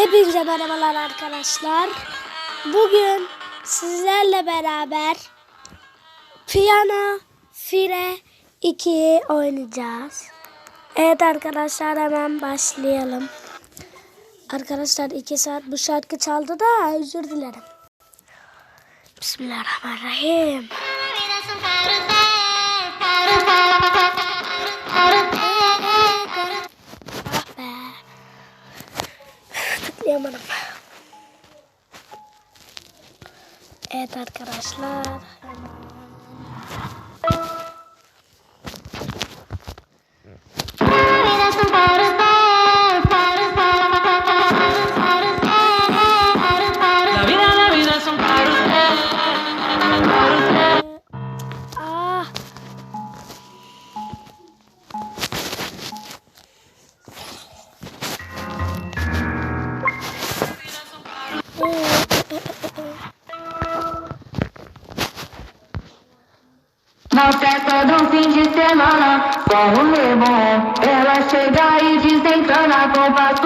Hepinize merhabalar arkadaşlar. Bugün sizlerle beraber Piyano Fire 2'yi oynayacağız. Evet arkadaşlar hemen başlayalım. Arkadaşlar 2 saat bu şarkı çaldı da özür dilerim. Bismillahirrahmanirrahim. Atlayamadım. Evet arkadaşlar. Hemen. Na festa do fim de semana, com o meu bom, ela chega e desencana com passo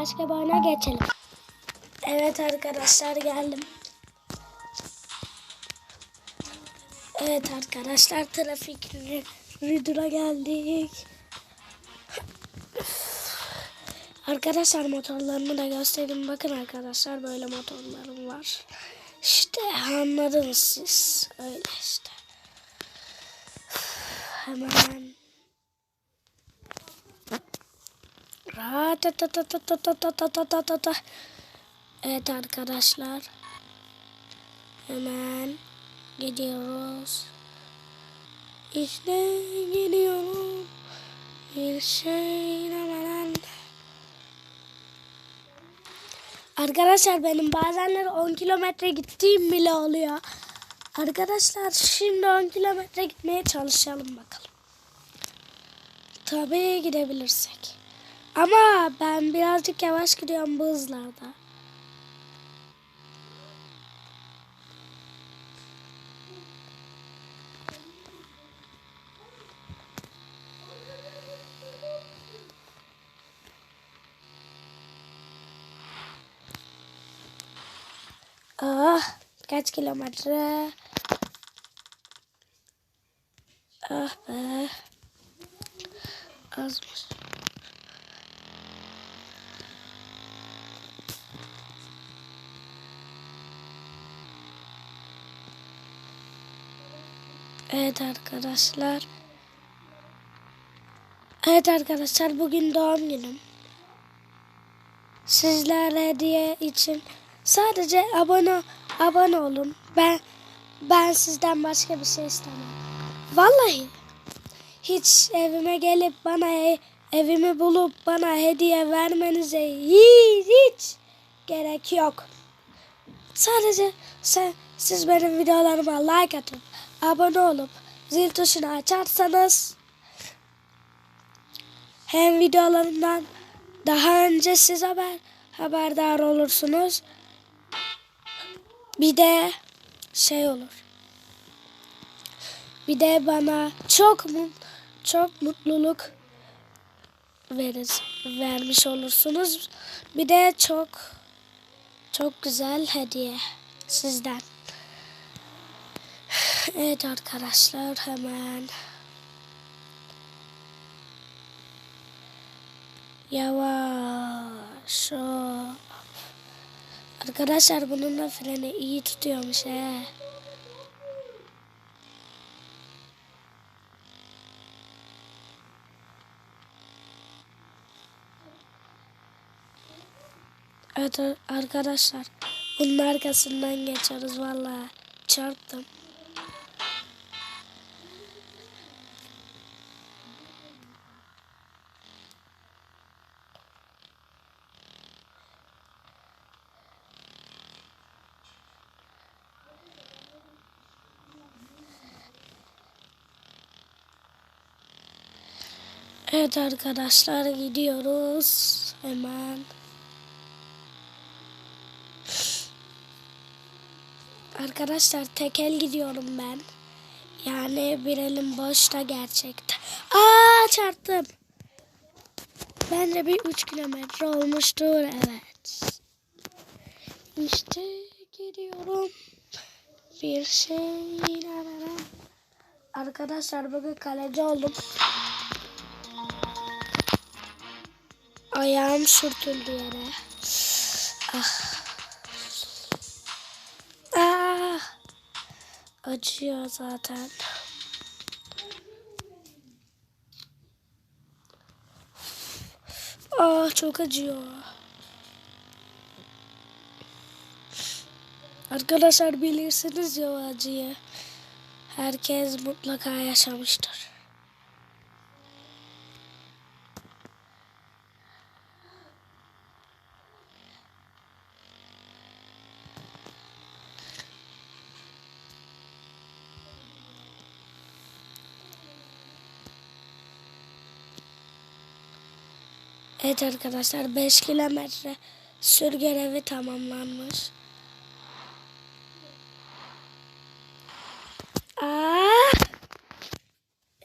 başka bir oyuna geçelim. Evet arkadaşlar geldim. Evet arkadaşlar trafik müdüre geldik. Arkadaşlar motorlarımı da göstereyim. Bakın arkadaşlar böyle motorlarım var. İşte anladınız siz. Öyle işte. Hemen Ra-ta-ta-ta-ta-ta-ta-ta-ta-ta-ta. Evet arkadaşlar. Hemen gidiyoruz. İşte gidiyorum. Bir şey demeden. Arkadaşlar benim bazenleri 10 kilometre gittiğim bile oluyor. Arkadaşlar şimdi 10 kilometre gitmeye çalışalım bakalım. Tabii gidebilirsek. Ama ben birazcık yavaş gidiyorum bu hızlarda. Ah, kaç kilometre? Ah be. Azmış. Evet arkadaşlar. Evet arkadaşlar bugün doğum günüm. Sizlerle hediye için sadece abone abone olun. Ben ben sizden başka bir şey istemem. Vallahi hiç evime gelip bana evimi bulup bana hediye vermenize hiç, hiç gerek yok. Sadece sen, siz benim videolarıma like atıp abone olup zil tuşunu açarsanız hem videolarımdan daha önce siz haber haberdar olursunuz. Bir de şey olur. Bir de bana çok çok mutluluk verir, vermiş olursunuz. Bir de çok çok güzel hediye sizden. Evet arkadaşlar hemen yavaş hop. Arkadaşlar bununla freni iyi tutuyormuş he. Evet arkadaşlar bunun arkasından geçiyoruz vallahi çarptım. Evet arkadaşlar gidiyoruz hemen. Arkadaşlar tekel gidiyorum ben. Yani bir elim boşta gerçekten. Aa çarptım. Bence bir 3 kilometre olmuştur evet. İşte gidiyorum. Bir şey inanamam. Arkadaşlar bugün kaleci oldum. Ayağım sürtüldü yere. Ah. Ah. Acıyor zaten. Ah çok acıyor. Arkadaşlar bilirsiniz ya o acıyı. Herkes mutlaka yaşamıştır. Evet arkadaşlar 5 kilometre sür görevi tamamlanmış. Aa!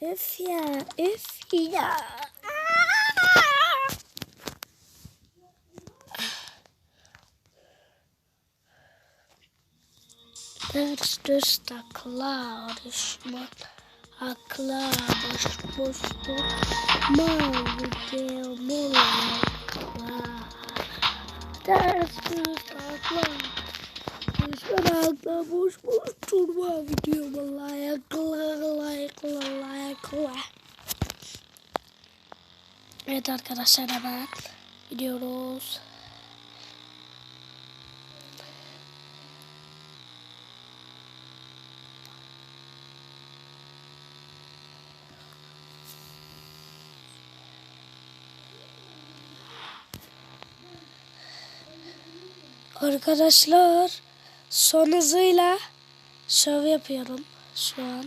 Öf ya, öf ya. Aa! Ters düz takla düşman akla boş boş mavi demurla Ters düz takla düşman akla boş boş durma videomu layıkla layıkla layıkla Evet arkadaşlar hemen gidiyoruz. Arkadaşlar son hızıyla şov yapıyorum şu an.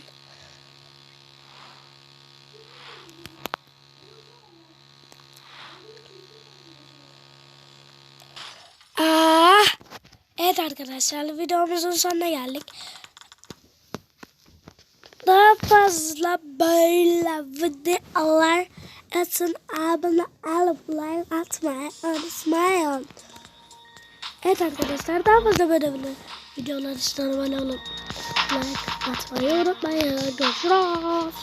Aa, evet arkadaşlar videomuzun sonuna geldik. Daha fazla böyle videolar atın abone olup like atmayı unutmayın. Evet arkadaşlar daha fazla böyle videolar için like atmayı unutmayın. Görüşürüz.